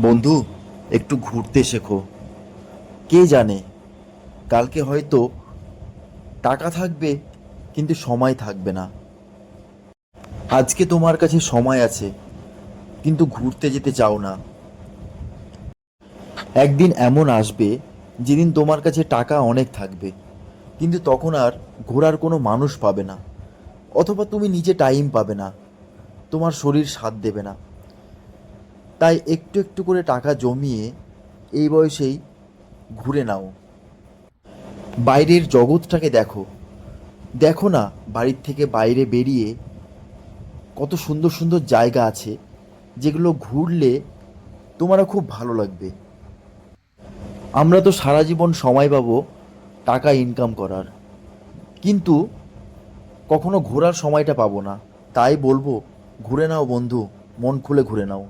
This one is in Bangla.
বন্ধু, একটু ঘুরতে শেখো। কে জানে, কালকে হয়তো টাকা থাকবে, কিন্তু সময় থাকবে না। আজকে তোমার কাছে সময় আছে, কিন্তু ঘুরতে যেতে চাও না। একদিন এমন আসবে, যেদিন তোমার কাছে টাকা অনেক থাকবে, কিন্তু তখন আর ঘোরার কোনো মানুষ পাবে না, অথবা তুমি নিজে টাইম পাবে না, তোমার শরীর সাথ দেবে না। তাই একটু একটু করে টাকা জমিয়ে এই বয়সেই ঘুরে নাও। বাইরের জগৎটাকে দেখো। দেখো না বাড়ির থেকে বাইরে বেরিয়ে কত সুন্দর সুন্দর জায়গা আছে যেগুলো ঘুরলে তোমারও খুব ভালো লাগবে। আমরা তো সারা জীবন সময় পাবো টাকা ইনকাম করার। কিন্তু কখনো ঘোরার সময়টা পাবো না। তাই বলব, ঘুরে নাও বন্ধু, মন খুলে ঘুরে নাও।